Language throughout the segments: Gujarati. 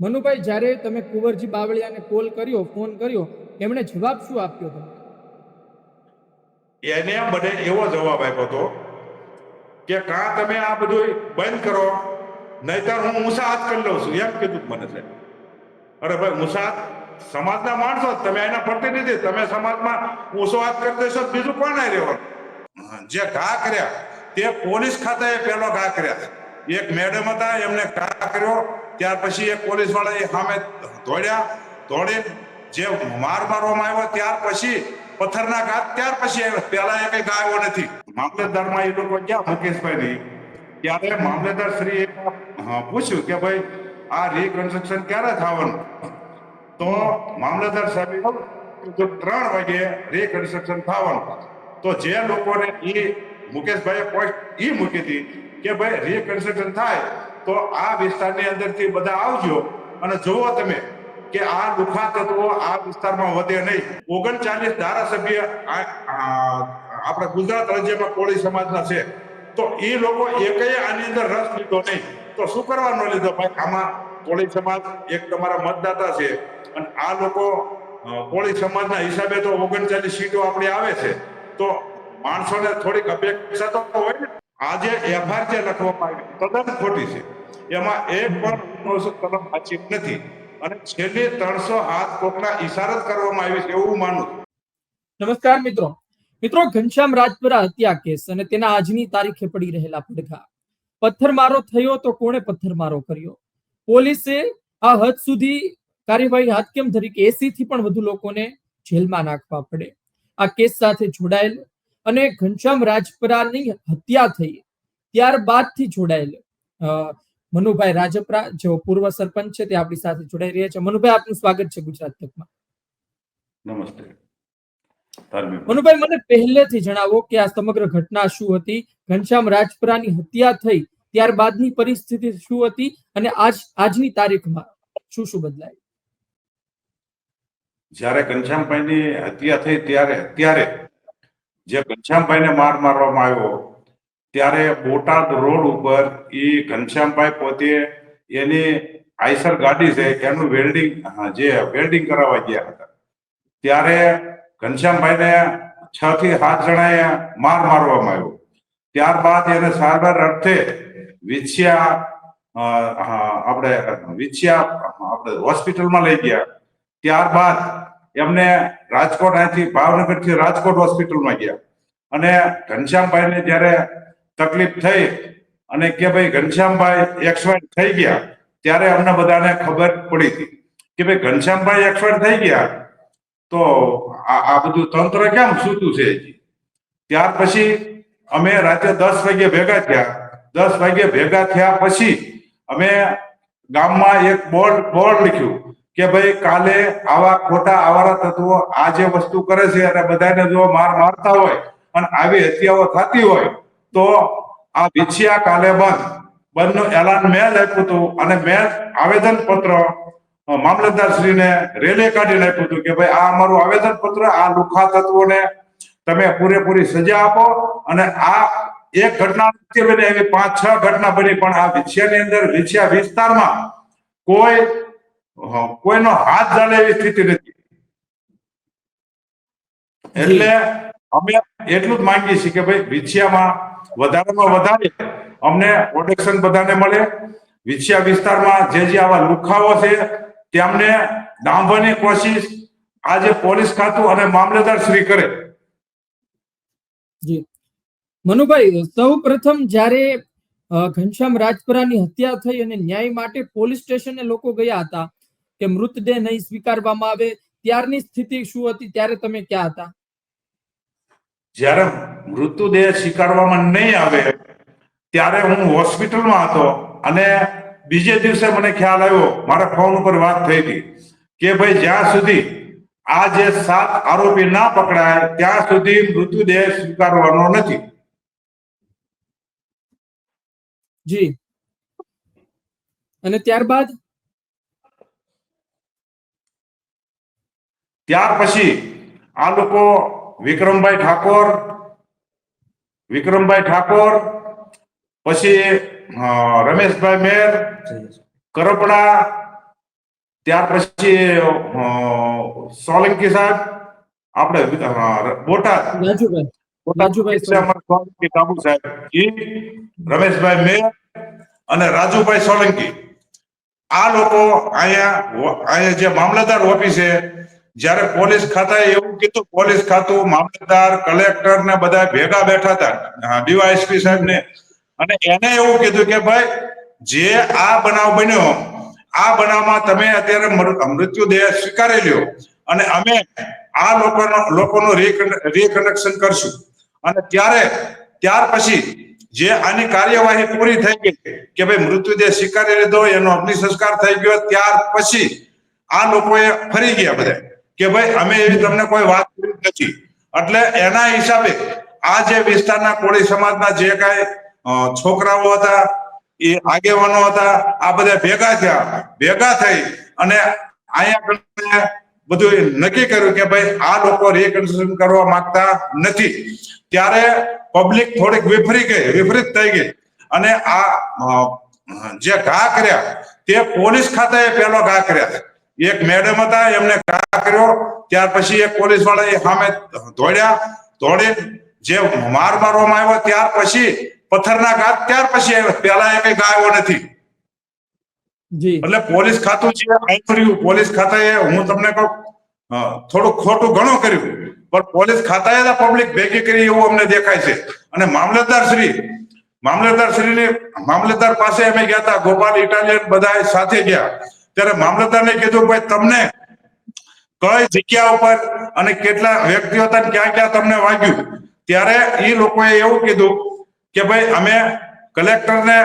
મનુભાઈ, જ્યારે તમે કુંવરજી બાવળિયાને કોલ કર્યો ફોન કર્યો એમણે જવાબ શું આપ્યો તમને? એને મને એવો જવાબ આપ્યો હતો કે, કાં તમે આ બધું બંધ કરો? નહીતર હું મુસાહત કરી લઉં છું. એમ કીધું મને છે અરે ભાઈ મુસાહત સમાજના માણસો તમે એના પ્રતિનિધિ. તમે સમાજમાં મુસાહત કરી દેશો બીજું કોણ નહીં રહેવાનું જે ઘા કર્યા, તે પોલીસ ખાતાએ પહેલો ઘા કર્યા એક મેડમ હતા, એમને ઘા કર્યો. ત્યાર પછી એક પોલીસવાળા એ સામે દોડ્યા. દોડી જે માર મારવામાં આવ્યો, ત્યાર પછી પથ્થરના ઘાત ત્યાર પછી પહેલા એ કઈ ગાયો નથી. મામલતદારમાં એ લોકો ગયા મુકેશભાઈ ની ત્યારે મામલતદાર શ્રી પૂછ્યું કે ભાઈ, આ રીકન્સ્ટ્રક્શન ક્યારે થવાનું? તો મામલતદાર સાહેબે ત્રણ વાગે રીકન્સ્ટ્રક્શન થવાનું. તો જે લોકોને એ મુકેશભાઈએ પોસ્ટ એ મૂકી હતી કે ભાઈ રીકન્સ્ટ્રક્શન થાય, તો આ વિસ્તારની અંદરથી બધા આવજો અને જુઓ તમે કે આ લુખા તત્વો આ વિસ્તારમાં વધે નહીં. ઓગણચાલીસ ધારાસભ્ય આપણા ગુજરાત રાજ્યમાં કોળી સમાજના છે. તો એ લોકો એક આની અંદર રસ લીધો નહીં. તો શું કરવાનો લીધો ભાઈ? આમાં કોળી સમાજ એક તમારા મતદાતા છે. અને આ લોકો કોળી સમાજના હિસાબે તો ઓગણચાલીસ સીટો આપણી આવે છે. તો માણસોને થોડીક અપેક્ષા તો હોય ને. આજે એફઆર જે લખવામાં આવી તદ્દન ખોટી છે. એમાં એક પણ કલમ વાંચી નથી. અને છેલ્લે ત્રણસો હાથ કોકના ઇશારત કરવામાં આવી છે એવું માનું નમસ્કાર મિત્રો. મિત્રો, ઘનશ્યામ રાજપુરા હત્યા કેસ અને તેના આજની તારીખે પડી રહેલા પડઘા. પથ્થરમારો થયો તો કોણે પથ્થરમારો કર્યો? પોલીસે આ હદ સુધી કાર્યવાહી હાથ કેમ ધરી કે એસી થી પણ વધુ લોકોને જેલમાં નાખવા પડે. આ કેસ સાથે જોડાયેલ અને ઘનશ્યામ રાજપરાની હત્યા થઈ. ત્યારબાદથી જોડાયેલ મનુભાઈ રાજપરા જેઓ પૂર્વ સરપંચ છે તે આપણી સાથે જોડાઈ રહ્યા છે. મનુભાઈ આપનું સ્વાગત છે ગુજરાત તકમાં. નમસ્તે. મનુભાઈ મને પહેલેથી જણાવો કે આ સમગ્ર ઘટના શું હતી? ઘનશ્યામ રાજપરાની હત્યા થઈ ત્યારબાદની પરિસ્થિતિ શું હતી? અને આજ આજની તારીખમાં શું શું બદલાય? જ્યારે ઘનશ્યામભાઈની હત્યા થઈ ત્યારે ત્યારે જે ઘનશ્યામભાઈને માર મારવામાં આવ્યો, ત્યારે બોટાદ રોડ ઉપર એ ઘનશ્યામભાઈ પોતે એની આઈસર ગાડી છે, એનું વેલ્ડિંગ જે વેલ્ડિંગ કરાવવા ગયા હતા. ત્યારે ઘનશ્યામભાઈને છ થી સાત જણાએ માર મારવામાં આવ્યો. ત્યારબાદ એને સારવાર અર્થે વિછિયા આપણે વિછિયા, આપણે હોસ્પિટલમાં લઈ ગયા. ત્યારબાદ એમને રાજકોટ અહીંથી ભાવનગરથી રાજકોટ હોસ્પિટલમાં ગયા. અને ઘનશ્યામભાઈને જ્યારે તકલીફ થઈ અને કે ભાઈ ઘનશ્યામભાઈ એક્સપાયર થઈ ગયા, ત્યારે અમને બધાને ખબર પડી હતી કે ભાઈ ઘનશ્યામભાઈ એક્સપાયર થઈ ગયા તો આ બધું તંત્ર કેમ સૂતું છે ત્યાર પછી અમે રાતે દસ વાગે ભેગા થયા. દસ વાગે ભેગા થયા પછી અમે ગામમાં એક બોર્ડ બોર્ડ લખ્યું. કે ભાઈ કાલે આવા ખોટા આવારા તત્વો આ જે વસ્તુ કરે છે અને બધાને જો માર મારતા હોય અને આવી હત્યાઓ થતી હોય, તો આ વિછિયા કાલે બંધ. બંધનું એલાન મેં આપ્યું હતું અને મેં આવેદન પત્ર મામલતદાર શ્રીને રેલે કાઢીને આપ્યું હતું કે ભાઈ આ અમારું આવેદન પત્ર આ લુખા તત્વોને તમે પૂરેપૂરી સજા આપો અને આ એક ઘટના બની, એવી પાંચ છ ઘટના બની, પણ આ વિછિયાની અંદર, વિછિયા વિસ્તારમાં કોઈ કોઈનો હાથ ચાલે એવી સ્થિતિ નથી. એટલે અમે એટલું જ માંગીએ છીએ કે ભાઈ વિછિયામાં વધારેમાં વધારે અમને પ્રોટેક્શન બધાને મળે. વિછિયા વિસ્તારમાં જે જે આવા લુખાઓ છે તેમને ડામવાની કોશિશ આજે પોલીસ ખાતું અને મામલેદાર શ્રી કરે. જી. મનુભાઈ સૌ પ્રથમ જ્યારે ઘનશ્યામ રાજપરાની હત્યા થઈ અને ન્યાય માટે પોલીસ સ્ટેશને લોકો ગયા હતા કે મૃતદેહ નહીં સ્વીકારવામાં આવે ત્યારની સ્થિતિ શું હતી? ત્યારે તમે ક્યાં હતા? જ્યારે મૃતદેહ સ્વીકારવામાં નહીં આવે ત્યારે હું હોસ્પિટલમાં હતો અને બીજે દિવસે મને ખ્યાલ આવ્યો મારા ફોન ઉપર વાત થઈ હતી કે ભાઈ જ્યાં સુધી આ જે સાત આરોપી ના પકડાય ત્યાં સુધી મૃતદેહ સ્વીકારવાનો નથી. જી. અને ત્યારબાદ? ત્યાર પછી આ લોકો વિક્રમભાઈ ઠાકોર વિક્રમભાઈ ઠાકોર પછી રમેશભાઈ મેર કરપડા ત્યાર પછી સોલંકી સાહેબ આપણે બોટાદ. રાજુભાઈ સોલંકી. સાહેબ રમેશભાઈ મેર અને રાજુભાઈ સોલંકી. આ લોકો અહીંયા અહીંયા જે મામલતદાર ઓફિસે જ્યારે પોલીસ ખાતાએ એવું કીધું, પોલીસ ખાતું, મામલતદાર, કલેક્ટર ને બધા ભેગા બેઠા હતા ડીવાયએસપી સાહેબ ને. અને એને એવું કીધું કે ભાઈ, જે આ બનાવ બન્યો, આ બનાવમાં તમે અત્યારે મૃત્યુદેહ સ્વીકારી લ્યો. અને અમે આ લોકોનો, લોકોનું રીકનેક્શન કરશું. અને ત્યારે, ત્યાર પછી જે આની કાર્યવાહી પૂરી થઈ ગઈ, કે ભાઈ મૃત્યુદેહ સ્વીકારી લીધો, એનો અગ્નિ સંસ્કાર થઈ ગયો, ત્યાર પછી આ લોકોએ ફરી ગયા બધા. કે ભાઈ, અમે એવી તમને કોઈ વાત નથી. એટલે એના હિસાબે આ જે વિસ્તારના કોળી સમાજના જે કાંઈ છોકરાઓ હતા, એ આગેવાનો હતા, આ બધા ભેગા થયા. ભેગા થઈ અને અહીંયા બધું નક્કી કર્યું કે ભાઈ, આ લોકો રિકન્સ્ટ્રક્શન કરવા માંગતા નથી. ત્યારે પબ્લિક થોડીક વિફરી ગઈ વિપરીત થઈ ગઈ. અને આ જે ઘા કર્યા, તે પોલીસ ખાતાએ પેલો ઘા કર્યા. એક મેડમ હતા, એમને ઘા કર્યો. ત્યાર પછી એ પોલીસવાળા એ સામે દોડ્યા. દોડી જે માર મારવામાં આવ્યો ત્યાર પછી પથ્થરના ઘાત ત્યાર પછી પેલા એ કઈ ગાયો નથી. એટલે પોલીસ ખાતું જે આપ્યું પોલીસ ખાતાએ હું તમને કહું થોડું ખોટું ઘણું કર્યું. પણ પોલીસ ખાતાએ પબ્લિક ભેગી કરી એવું અમને દેખાય છે. અને મામલતદાર શ્રી મામલતદાર શ્રીની મામલતદાર પાસે અમે ગયા હતા. ગોપાલ ઇટાલિયન બધા સાથે ગયા. ત્યારે મામલતદારને કીધું ભાઈ તમને કઈ જગ્યા ઉપર અને કેટલા વ્યક્તિઓ હતા ક્યાં ક્યાં તમને વાગ્યું? ત્યારે એ લોકોએ એવું કીધું કે ભાઈ, અમે કલેક્ટરને,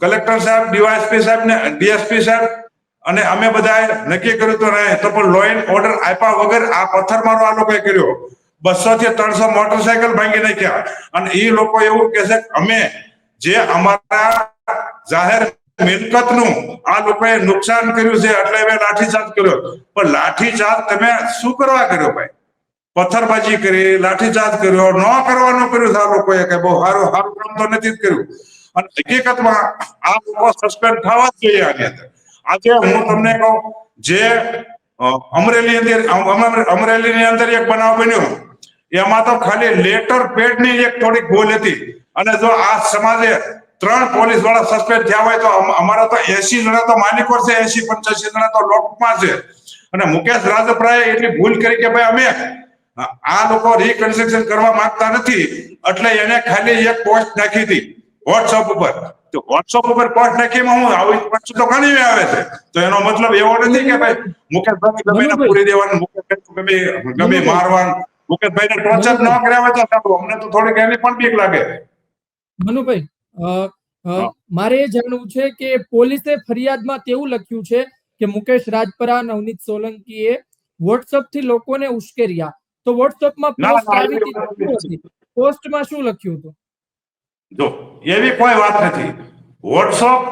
કલેક્ટર સાહેબ, ડીવાયએસપી સાહેબ ને ડીએસપી સાહેબ અને અમે બધાએ નક્કી કર્યું તો નહીં તો પણ લો એન્ડ ઓર્ડર આપ્યા વગર આ પથ્થરમારો આ લોકોએ કર્યો. બસો થી ત્રણસો મોટરસાયકલ ભાંગી નાખ્યા. અને એ લોકો એવું કે છે અમે જે અમારા જાહેર મિલકતનું. આ લોકોએ નુકસાન કર્યું છે એટલે મેં લાઠીચાર્જ કર્યો. પણ લાઠીચાર્જ તમે શું કરવા કર્યો ભાઈ? પથ્થરબાજી કરી, લાઠીચાર્જ કર્યો, ન કરવાનું કર્યું આ લોકોએ કે બહુ સારું સારું કામ તો નથી કર્યું. અને હકીકતમાં આ લોકો સસ્પેન્ડ થવા જ જોઈએ આની અંદર. આજે હું તમને કહું, જે અમરેલી અંદર અમ- અમરેલીની અંદર એક બનાવ બન્યો. એમાં તો ખાલી લેટર પેડની એક થોડીક ભૂલ હતી. અને જો આ સમાજે ત્રણ પોલીસવાળા સસ્પેન્ડ થયા હોય તો અમ- અમારા તો એસી જણા તો માલિકો છે એસી પંચ્યાસી જણા તો લોકમાં છે. અને મુકેશ રાજપરાએ એટલી ભૂલ કરી કે ભાઈ અમે આ લોકો રીકન્સ્ટ્રક્શન કરવા માંગતા નથી એટલે એને ખાલી એક પોસ્ટ નાખી હતી વોટ્સઅપ ઉપર. તો વોટ્સઅપ ઉપર પોસ્ટ નાખીમાં હું આવી વસ્તુ તો ઘણી આવે છે. તો એનો મતલબ એવો નથી કે ભાઈ મુકેશભાઈ ગમે પૂરી દેવાનું મુકેશભાઈ ગમે ગમે મારવાનું મુકેશભાઈને ટોર્ચર ન કર્યા હોય તો અમને તો થોડીક એની પણ બીક લાગે. મનુભાઈ. મારે એ જાણવું છે કે પોલીસે ફરિયાદમાં તેવું લખ્યું છે કે મુકેશ રાજપરા નવનીત સોલંકીએ વોટ્સઅપથી લોકોને ઉશ્કેર્યા. તો વોટ્સઅપમાં પોસ્ટ આવી પોસ્ટમાં શું લખ્યું હતું? જો એવી કોઈ વાત નથી. વોટ્સઅપ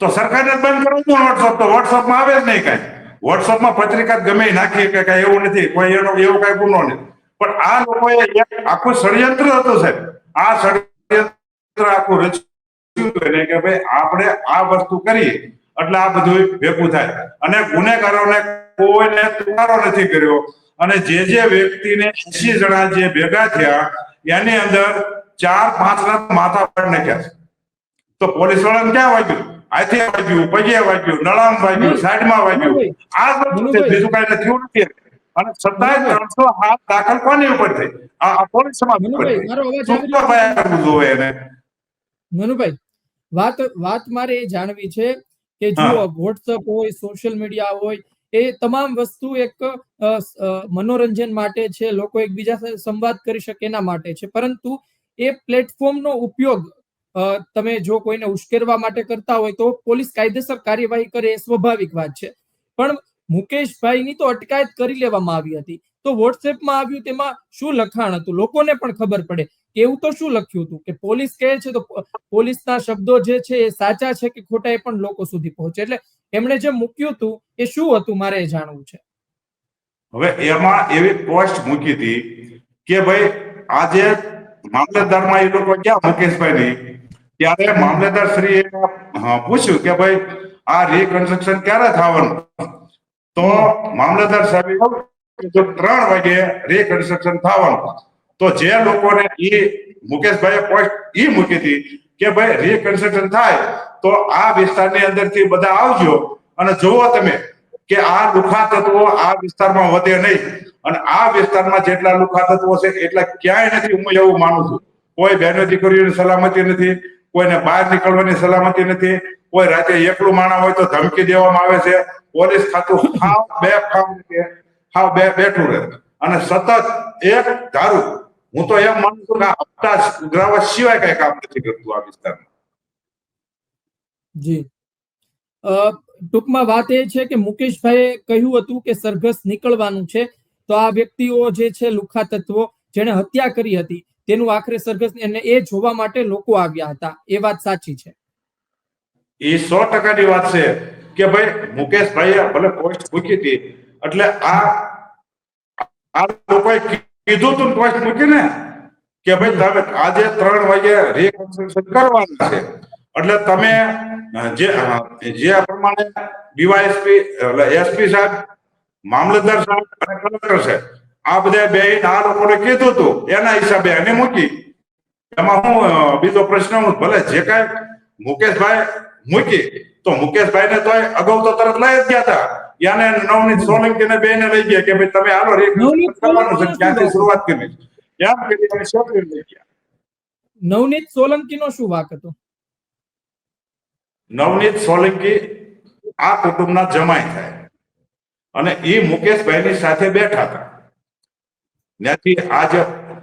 તો સરકારે બંધ કરવું વોટ્સઅપ. તો વોટ્સઅપમાં આવે જ નહીં કાંઈ. વોટ્સઅપમાં પત્રિકા ગમે નાખી કે કાંઈ એવું નથી. કોઈ એનો એવો કાંઈ ગુનો નથી. પણ આ લોકોએ એક આખું ષડયંત્ર હતું સાહેબ. આ ષડયંત્ર આખું રચ્યું એને કે ભાઈ આપણે આ વસ્તુ કરીએ. એટલે આ બધું ભેગું થાય. અને ગુનેગારોને કોઈને તુકારો નથી કર્યો. અને જે જે વ્યક્તિને એસી જણા જે ભેગા થયા એની અંદર ચાર પાંચ લાખ માથા પર નાખ્યા છે. તો પોલીસ વાળાને ક્યાં વાગ્યું? હાથે વાગ્યું પગે વાગ્યું નળામ વાગ્યું સાઈડમાં વાગ્યું. આ બધું છે બીજું કઈ થયું નથી. અને છતાંય ત્રણસો હાથ દાખલ કોની ઉપર થઈ? આ પોલીસ સમાજ ઉપર શું કરવું જોઈએ એને? મનુભાઈ વાત વાત મારે એ જાણવી છે કે જુઓ વોટ્સઅપ હોય સોશિયલ મીડિયા હોય એ તમામ વસ્તુ એક મનોરંજન માટે છે લોકો એકબીજા સાથે સંવાદ કરી શકે એના માટે છે. પરંતુ એ પ્લેટફોર્મનો ઉપયોગ તમે જો કોઈને ઉશ્કેરવા માટે કરતા હોય તો પોલીસ કાયદેસર કાર્યવાહી કરે એ સ્વાભાવિક વાત છે. પણ મુકેશભાઈની તો અટકાયત કરી લેવામાં આવી હતી. તો વોટ્સએપમાં આવ્યું તેમાં શું લખાણ હતું? લોકોને પણ ખબર પડે. એવું તો શું લખ્યું હતું? કે પોલીસ કહે છે તો પોલીસના શબ્દો જે છે એ સાચા છે કે ખોટા એ પણ લોકો સુધી પહોંચે. એટલે એમણે જે મૂક્યું હતું એ શું હતું મારે જાણવું છે? હવે એમાં એવી પોસ્ટ મૂકી હતી કે ભાઈ આજે મામલતદારમાં એ લોકો ક્યાં મુકેશભાઈ ત્યારે મામલતદાર શ્રી પૂછ્યું કે ભાઈ આ રીકન્સ્ટ્રક્શન ક્યારે થવાનું? તો મામલતદાર સાહેબ ત્રણ વાગે રીકન્સ્ટ્રક્શન થવાનું. તો જે લોકોને એ મુકેશભાઈએ પોસ્ટ એ મૂકી હતી કે ભાઈ રીકન્સ્ટ્રક્શન થાય, તો આ વિસ્તારની અંદરથી બધા આવજો. અને જુઓ તમે કે આ લુખા તત્વો આ વિસ્તારમાં વધે નહીં. અને આ વિસ્તારમાં જેટલા લુખા તત્વો છે, એટલા ક્યાંય નથી, હું એવું માનું છું. કોઈ બહેનો દીકરીઓની સલામતી નથી, કોઈને બહાર નીકળવાની સલામતી નથી, કોઈ રાતે એકલું માણા હોય તો ધમકી દેવામાં આવે છે. પોલીસ ખાતું હાવ બે ખાવ બે બેઠું રહે. અને સતત એક ધારું હું તો એમ માનું છું કે હપ્તા ઉઘરાવા સિવાય કઈ કામ નથી કરતું આ વિસ્તારમાં. જી. ટૂંકમાં વાત એ છે કે મુકેશભાઈએ કહ્યું હતું કે સરઘસ નીકળવાનું છે તો આ વ્યક્તિઓ જે છે લુખા તત્વો જેણે હત્યા કરી હતી તેનું આખરે સરઘસ અને એ જોવા માટે લોકો આવ્યા હતા. એ વાત સાચી છે. એ સો ટકાની વાત છે કે ભાઈ મુકેશભાઈએ ભલે પોસ્ટ મૂકી હતી એટલે આ આ લોકોએ કીધું તું પોસ્ટ મૂકીને કે ભાઈ તમે આજે ત્રણ વાગે રિકન્સ્ટ્રક્શન કરવાનું છે. એટલે તમે જે જે પ્રમાણે ડીવાયએસપી, એટલે એસપી સાહેબ, મામલતદાર સાહેબ અને કલેક્ટર સાહેબ, આ બધા બે આ લોકોને કીધું હતું એના હિસાબે એને મૂકી. એમાં હું બીજો પ્રશ્ન હું, ભલે જે કાંઈ મુકેશભાઈ મૂકી, તો મુકેશભાઈ ને તો અગાઉ તો તરત લઈ જ ગયા હતા. યાને નવનીત સોલંકીને બેને લઈ ગયા કે ભાઈ તમે હાલો નવનીત કરવાનું છે ક્યાંથી શરૂઆત કરી? એમ કરી તમે છોકરીને લઈ ગયા? નવનીત સોલંકીનો શું વાક હતો? નવનીત સોલંકી આ કુટુંબના જમાઈ થાય. અને એ મુકેશભાઈની સાથે બેઠા હતા. ત્યાંથી આજ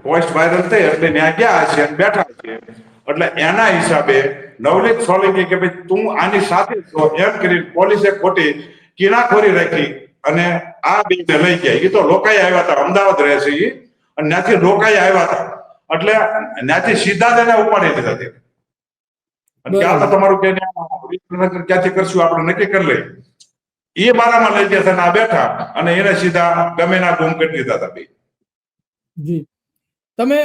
પોસ્ટ વાયરલ થઈ એટલે ત્યાં ગયા છે બેઠા છે. એટલે એના હિસાબે નવનીત સોલંકી કે ભાઈ તું આની સાથે છો. એમ કરી પોલીસે ખોટી કિનાખોરી રાખી અને આ બેને લઈ ગયા. એ તો લોકાઈ આવ્યા હતા અમદાવાદ રહે છે એ અને ત્યાંથી લોકાઈ આવ્યા હતા. એટલે ત્યાંથી સીધા તેને ઉપાડી લીધા હતી અને તો તમારું કે ક્યાંથી કરશું આપણે નક્કી કરી લઈએ. એ બારામાં લઈ ગયા હતા આ બેઠા અને એને સીધા ગમે ના ગુમ કરી દીધા હતા બે. જી. તમે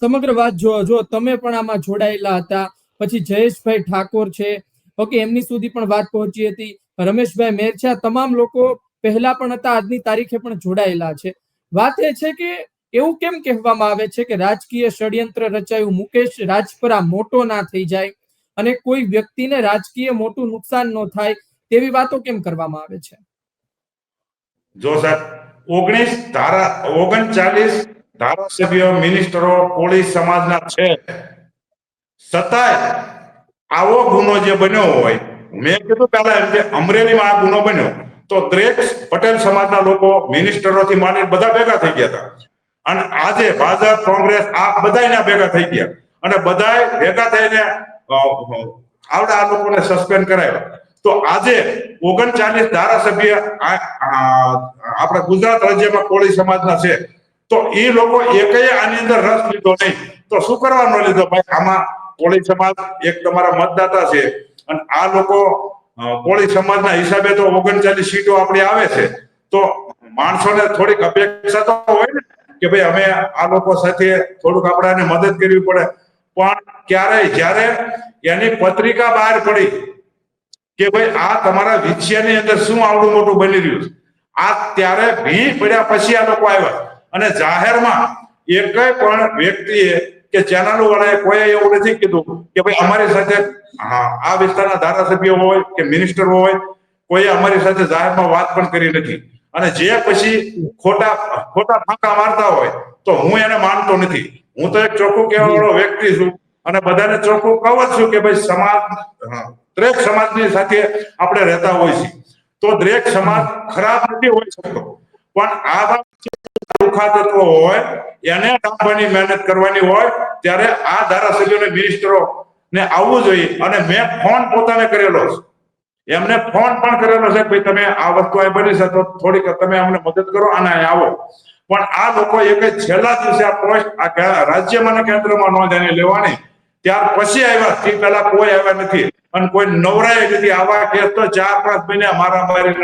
સમગ્ર વાત જો જો તમે પણ આમાં જોડાયેલા હતા પછી જયેશભાઈ ઠાકોર છે. ઓકે એમની સુધી પણ વાત પહોંચી હતી. રમેશભાઈ મેર છે આ તમામ લોકો પહેલા પણ હતા, આજની તારીખે પણ જોડાયેલા છે. વાત એ છે કે એવું કેમ કહેવામાં આવે છે કે રાજકીય ષડયંત્ર રચાયું મુકેશ રાજપરા મોટો ના થઈ જાય અને કોઈ વ્યક્તિને રાજકીય મોટું નુકસાન ન થાય તેવી વાતો કેમ કરવામાં આવે છે? જો સાહેબ, ઓગણીસ ધારા, ઓગણચાલીસ ધારાસભ્યો, મિનિસ્ટરો, પોલીસ સમાજના છે. છતાંય આવો ગુનો જે બન્યો હોય મેં કીધું પહેલા કે અમરેલીમાં આ ગુનો બન્યો. તો દરેક પટેલ સમાજના લોકો, મિનિસ્ટરોથી માંડીને બધા ભેગા થઈ ગયા હતા. અને આજે ભાજપ, કોંગ્રેસ આ બધાયના ભેગા થઈ ગયા. અને બધાય ભેગા થઈને આવડા આ લોકોને સસ્પેન્ડ કરાવ્યા. તો આજે ઓગણચાલીસ ધારાસભ્ય આપણા ગુજરાત રાજ્યમાં કોળી સમાજના છે. તો એ લોકો એકેય આની અંદર રસ લીધો નહીં. તો શું કરવાનો લીધો? ભાઈ, આમાં કોળી સમાજ એક તમારા મતદાતા છે. અને આ લોકો કોળી સમાજના હિસાબે તો ઓગણચાલીસ સીટો આપણી આવે છે. તો માણસોને થોડીક અપેક્ષા તો હોય ને કે ભાઈ અમે આ લોકો સાથે થોડુંક આપણાને મદદ કરવી પડે. પણ ક્યારેય જ્યારે એની પત્રિકા બહાર પડી કે ભાઈ આ તમારા વિછિયાની અંદર શું આવડું મોટું બની રહ્યું છે? આ ત્યારે ભી પડ્યા પછી આ લોકો આવ્યા. અને જાહેરમાં એક પણ વ્યક્તિએ કે ચેનલો વાળાએ કોઈ એવું નથી કીધું કે ભાઈ અમારી સાથે, હા, આ વિસ્તારના ધારાસભ્ય હોય કે મિનિસ્ટર હોય, કોઈ અમારી સાથે જાહેરમાં વાત પણ કરી નથી. અને જે પછી ખોટા ખોટા ફાંકા મારતા હોય, તો હું એને માનતો નથી. હું તો એક ચોખ્ખું કહેવા વાળો વ્યક્તિ છું અને બધાને ચોખ્ખું કહું છું કે ભાઈ સમાજ દરેક સમાજની સાથે આપણે રહેતા હોય છે તો દરેક સમાજ ખરાબ નથી હોઈ શકતો. પણ આ લુખા તત્વો હોય, એને ડામવાની મહેનત કરવાની હોય, ત્યારે આ ધારાસભ્યોને મિનિસ્ટરો ને આવવું જોઈએ. અને મેં ફોન પોતાને કરેલો છે. એમને ફોન પણ કરેલો છે ભાઈ તમે આ વસ્તુ આ બની છે, તો થોડીક તમે અમને મદદ કરો અને અહીં આવો. પણ આ લોકો એક છેલ્લા દિવસે આ પોસ્ટ આ રાજ્યમાં અને કેન્દ્રમાં નોંધ લેવાની. ત્યાર પછી આવ્યા, તે પહેલા કોઈ આવ્યા નથી. અને કોઈ નવરાય નથી. આવા કેસ તો ચાર પાંચ મહિને મારા મારી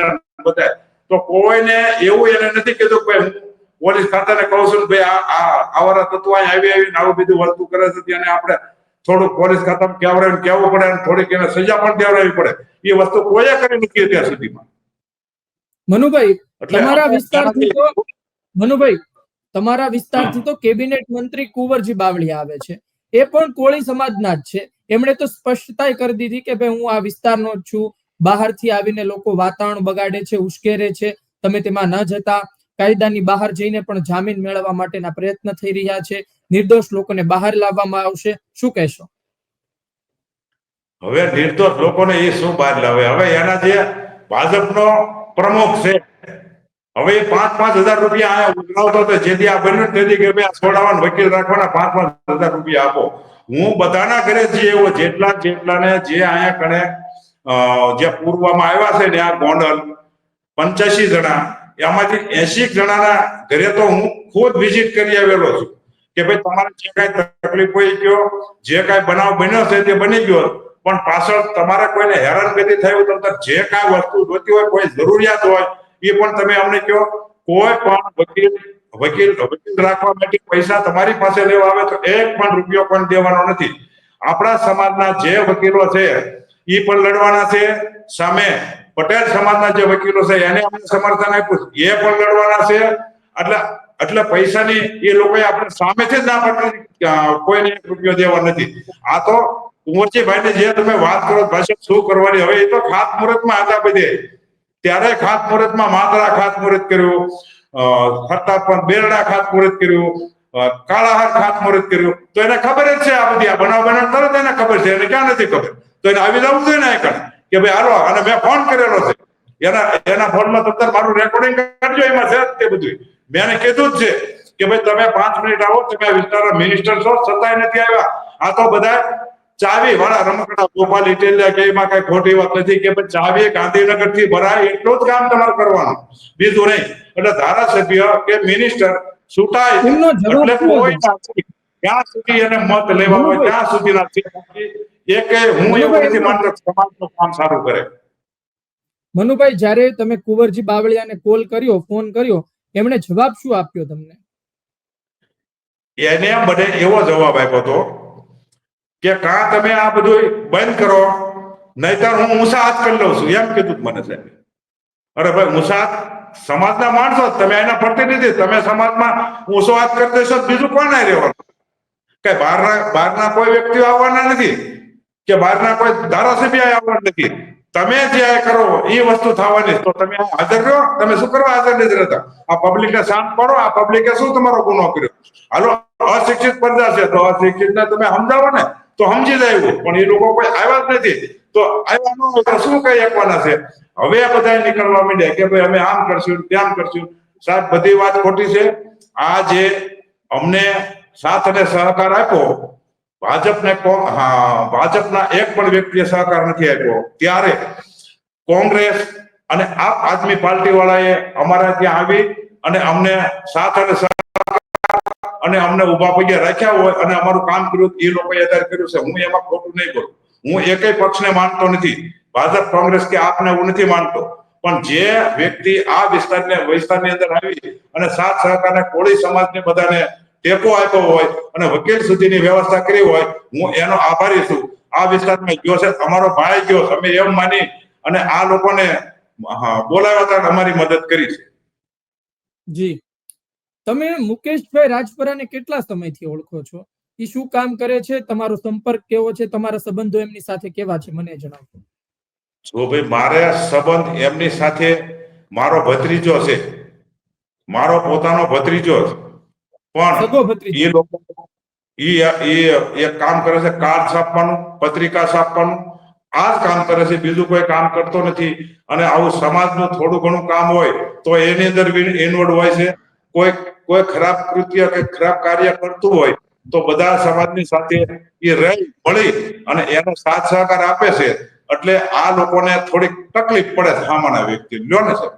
બધા. તો કોઈને એવું એને નથી કીધું કે પોલીસ ખાતાને કહું છું ભાઈ આ આવારા તત્વો આવી આવીને આવું બધું વર્તું કરે છે તેને આપણે થોડુંક પોલીસ ખાતામાં કહેવડાવીને કહેવું પડે અને થોડીક એને સજા પણ દેવડાવવી પડે. એ વસ્તુ કોઈએ કરી નથી અત્યાર સુધીમાં? મનુભાઈ તમારા વિસ્તારથી તો મનુભાઈ તમારા વિસ્તારથી તો કેબિનેટ મંત્રી કુંવરજી બાવળી આવે છે. એ પણ કોળી સમાજના જ છે. એમણે તો સ્પષ્ટતા કરી દીધી કે ભાઈ હું આ વિસ્તારનો જ છું. બહારથી આવીને લોકો વાતાવરણ બગાડે છે ઉશ્કેરે છે. તમે તેમાં ન જતા. કાયદાની બહાર જઈને પણ જામીન મેળવવા માટેના પ્રયત્ન થઈ રહ્યા છે. નિર્દોષ લોકોને બહાર લાવવામાં આવશે. શું કહેશો? હવે નિર્દોષ લોકોને એ શું બહાર લાવે? હવે એના જે ભાજપનો પ્રમુખ છે, હવે પાંચ પાંચ હજાર રૂપિયા આયા ઉઘરાવતો હતો જેથી આ બન્યું તેથી કે ભાઈ આ વકીલ રાખવાના પાંચ પાંચ હજાર રૂપિયા આપો. હું બધાના ઘરે જે એવો જેટલા જેટલાને જે અહીંયા કણે જે પૂર્વમાં આવ્યા છે ને આ ગોંડલ, પંચ્યાસી જણા એમાંથી એસી જણાના ઘરે તો હું ખુદ વિઝિટ કરી આવેલો છું. કે ભાઈ તમારે જે કાંઈ તકલીફ હોય ગયો જે કાંઈ બનાવ બન્યો છે તે બની ગયો. પણ પાછળ તમારે કોઈને હેરાનગતિ થયું તમને જે કાંઈ વસ્તુ જોતી હોય, કોઈ જરૂરિયાત હોય, એ પણ તમે અમને કહો. કોઈ પણ વકીલ વકીલ વકીલ રાખવા માટે પૈસા તમારી પાસે લેવા આવે તો એક પણ રૂપિયો પણ દેવાનો નથી. આપણા સમાજના જે વકીલો છે એ પણ લડવાના છે. સામે પટેલ સમાજના જે વકીલો છે એને અમે સમર્થન આપ્યું એ પણ લડવાના છે. એટલે એટલે પૈસાની એ લોકોએ આપણે સામેથી જ ના પાડી. કે, અ, કોઈને એક રૂપિયો દેવા નથી. આ તો કુંવરજીભાઈને જે તમે વાત કરો ભાષા શું કરવાની? હવે એ તો ખાત મુહૂર્તમાં હતા બધે. ત્યારે ખાતમુહૂર્તમાં માત્રા ખાતમુહૂર્ત કર્યું. અ, છતાં પણ બેરડા ખાત મુહૂર્ત કર્યું. કાળાહાર ખાત મુહૂર્ત કર્યું. તો એને ખબર જ છે આ બધી આ બનાવ બનાવ તરત એને ખબર છે. એને ક્યાં નથી ખબર? તો એને આવી જવું જોઈએ ને એ કે ભાઈ હાલો અને મેં ફોન કરેલો છે. એના એના ફોનમાં તમને મારું રેકોર્ડિંગ કાઢજો એમાં છે તે બધું મેં એને કીધું જ છે કે ભાઈ તમે પાંચ મિનિટ આવો તમે વિસ્તારના મિનિસ્ટર છો છતાંય નથી આવ્યા. આ તો બધા ચાવી વાળા રમકડા ગોપાલ ઇટેલિયા કે એમાં કઈ ખોટી વાત નથી કે ભાઈ ચાવી ગાંધીનગરથી ભરાય એટલું જ કામ તમારે કરવાનું. બીજું નહીં. એટલે ધારાસભ્ય કે મિનિસ્ટર છૂટાય. એટલે કોઈ ક્યાં સુધી એને મત લેવા હોય. ત્યાં સુધીના છે કે હું એવું નથી માનતો સમાજનું કામ સારું કરે. મનુભાઈ જ્યારે તમે કુંવરજી બાવળિયાને કોલ કર્યો ફોન કર્યો એમણે જવાબ શું આપ્યો તમને? એને મને એવો જવાબ આપ્યો હતો કે કા તમે આ બધું બંધ કરો? નહીતર હું મુસાહત કરી લઉં છું. એમ કીધું મને સાહેબ. અરે ભાઈ મુસાહત સમાજના માણસો તમે એના પ્રતિનિધિ. તમે સમાજમાં મુસાહત કરી દેશો બીજું કોણ નહીં રહેવાનું? કે બહારના બહારના કોઈ વ્યક્તિઓ આવવાના નથી. કે બહારના કોઈ ધારાસભ્ય આવવાના નથી. તમે જે કરો એ વસ્તુ થવાની. તો તમે હાજર રહો તમે શું કરવા હાજર નથી રહેતા? આ પબ્લિકને શાંત કરો આ પબ્લિકે શું તમારો ગુનો કર્યો? હાલો, અશિક્ષિત પ્રજા છે. તો અશિક્ષિત ને તમે સમજાવો ને. તો સમજી જાય પણ એ લોકો કોઈ આવ્યા જ નથી. તો આવ્યા શું કઈ આપવાના છે? હવે બધા નીકળવા માંડ્યા કે ભાઈ અમે આમ કરશું, તેમ કરશું. સાહેબ, બધી વાત ખોટી છે. આ જે અમને સાથ અને સહકાર આપ્યો ભાજપને ભાજપના એક પણ વ્યક્તિએ સહકાર નથી આપ્યો. ત્યારે કોંગ્રેસ અને આપ આદમી પાર્ટી વાળાએ અમારા ત્યાં આવી અને અમને સાથ અને અમને ઊભા પગે રાખ્યા હોય અને અમારું કામ કર્યું એ લોકોએ અત્યારે કર્યું છે. હું એમાં ખોટું નહીં બોલું. હું એકેય પક્ષને માનતો નથી. ભાજપ કોંગ્રેસ કે આપને હું નથી માનતો. પણ જે વ્યક્તિ આ વિસ્તારને વિસ્તારની અંદર આવી અને સાથ સહકારને કોળી સમાજને બધાને ટેકો આપ્યો હોય અને વકીલ સુધીની વ્યવસ્થા કરી હોય હું એનો આભારી છું. આ વિસ્તારમાં ગયો છે અમારો ભાઈ ગયો. અમે એમ માની અને આ લોકોને બોલાવ્યા હતા અમારી મદદ કરી છે. જી. તમે મુકેશભાઈ રાજપરાને કેટલા સમયથી ઓળખો છો? એ શું કામ કરે છે? તમારો સંપર્ક કેવો છે? તમારા સંબંધો એમની સાથે કેવા છે? મને જણાવો. જો ભાઈ મારે સંબંધ એમની સાથે મારો ભત્રીજો છે. મારો પોતાનો ભત્રીજો છે. પણ એ લોકો એ કામ કરે છે કાર્ડ છાપવાનું પત્રિકા છાપવાનું. આ જ કામ કરે છે બીજું કોઈ કામ કરતો નથી. અને આવું સમાજનું થોડું ઘણું કામ હોય તો એની અંદર ઇન્વોલ્વ હોય છે. કોઈ કોઈ ખરાબ કૃત્ય કે ખરાબ કાર્ય કરતું હોય તો બધા સમાજની સાથે એ રહી મળી અને એનો સાથ સહકાર આપે છે. એટલે આ લોકોને થોડીક તકલીફ પડે છે સામાન્ય વ્યક્તિ લ્યો ને સાહેબ.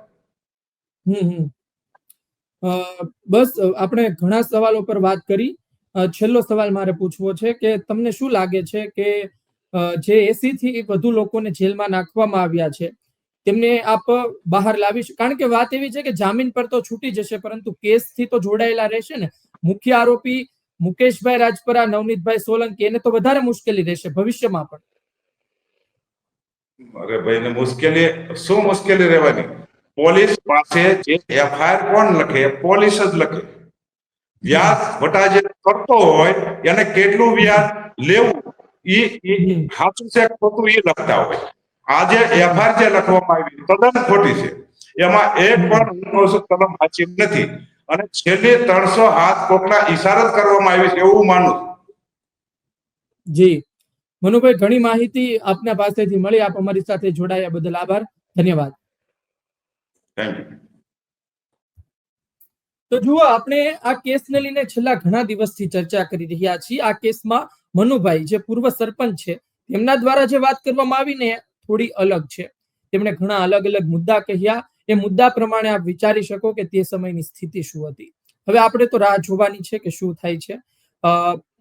હમ હમ. બસ આપણે ઘણા સવાલો પર વાત કરી. છેલ્લો સવાલ મારે પૂછવો છે કે તમને શું લાગે છે કે જે એસી થી વધુ લોકોને જેલમાં નાખવામાં આવ્યા છે, તેમને આપ બહાર લાવી કારણ કે વાત એવી છે કે જામીન પર તો છૂટી જશે, પરંતુ કેસથી તો જોડાયેલા રહેશે ને. મુખ્ય આરોપી મુકેશભાઈ રાજપરા, નવનીતભાઈ સોલંકી, એને તો વધારે મુશ્કેલી રહેશે ભવિષ્યમાં પણ. અરે ભાઈ ને મુશ્કેલી, શું મુશ્કેલી રહેવાની? પોલીસ પાસે જે એફઆઈઆર કોણ લખે, પોલીસ જ લખે. વ્યાજ વટા જે કરતો હોય, એને કેટલું વ્યાજ લેવું, ઈ સાચું છે ખોટું એ લખતા હોય. આજે એફઆઈઆર જે લખવામાં આવી, તદ્દન ખોટી છે. એમાં એક પણ કલમ સાચી નથી. અને છેલ્લી ત્રણસો હાથ કોકના ઈશારત કરવામાં આવી છે, એવું માનું જી. મનુભાઈ, ઘણી માહિતી આપના પાસેથી મળી. આપ અમારી સાથે જોડાયા બદલ આભાર. ધન્યવાદ. Thank યુ તો જુઓ, આપણે આ કેસને લઈને છેલ્લા ઘણા દિવસથી ચર્ચા કરી રહ્યા છીએ. આ કેસમાં મનુભાઈ જે પૂર્વ સરપંચ છે, તેમના દ્વારા જે વાત કરવામાં આવી ને એ થોડી અલગ છે. તેમણે ઘણા અલગ અલગ મુદ્દા કહ્યા. એ મુદ્દા પ્રમાણે આપ વિચારી શકો કે તે સમયની સ્થિતિ શું હતી. હવે આપણે તો રાહ જોવાની છે કે શું થાય છે.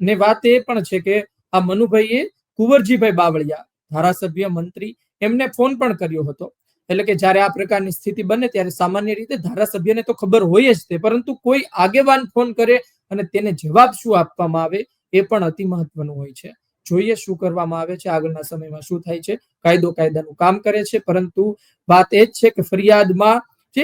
ને વાત એ પણ છે કે આ મનુભાઈએ કુંવરજીભાઈ બાવળિયા ધારાસભ્ય મંત્રી, એમને ફોન પણ કર્યો હતો. એટલે કે જ્યારે આ પ્રકારની સ્થિતિ બને ત્યારે સામાન્ય રીતે ધારાસભ્યને તો ખબર હોય જ તે, પરંતુ કોઈ આગેવાન ફોન કરે અને તેને જવાબ શું આપવામાં આવે એ પણ અતિ મહત્વનું હોય છે. જોઈએ શું કરવામાં આવે છે આગળના સમયમાં શું થાય છે. કાયદો કાયદાનું કામ કરે છે, પરંતુ વાત એ જ છે કે ફરિયાદમાં જે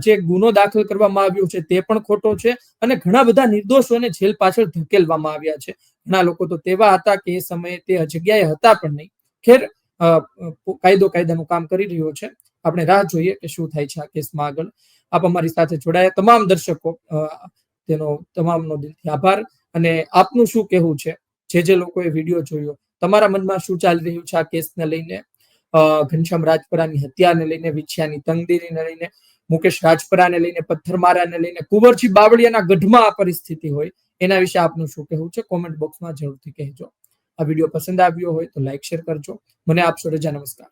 જે ગુનો દાખલ કરવામાં આવ્યો છે તે પણ ખોટો છે અને ઘણા બધા નિર્દોષોને જેલ પાછળ ધકેલવામાં આવ્યા છે. ઘણા લોકો તો તેવા હતા કે એ સમયે તે જગ્યાએ હતા પણ નહીં. ખેર કાયદો કાયદાનું કામ કરી રહ્યો છે. આપણે રાહ જોઈએ કે શું થાય છે આ કેસમાં આગળ. આપ અમારી સાથે જોડાયા તમામ દર્શકો તેનો તમામનો દિલથી આભાર. અને આપનું શું કહેવું છે? જે જે લોકોએ વીડિયો જોયો, તમારા મનમાં શું ચાલી રહ્યું છે આ કેસને લઈને? ઘનશ્યામ રાજપરાની હત્યાને લઈને, વિછ્યાની તંગદીરીને લઈને, મુકેશ રાજપરાને લઈને, પથ્થરમારાને લઈને, કુંવરજી બાવળિયાના ગઢમાં આ પરિસ્થિતિ હોય, એના વિશે આપનું શું કહેવું છે? કોમેન્ટ બોક્સમાં જરૂરથી કહેજો. આ વીડિયો પસંદ આવ્યો હોય તો લાઈક શેર કરજો. મને આપશો રજા. નમસ્કાર.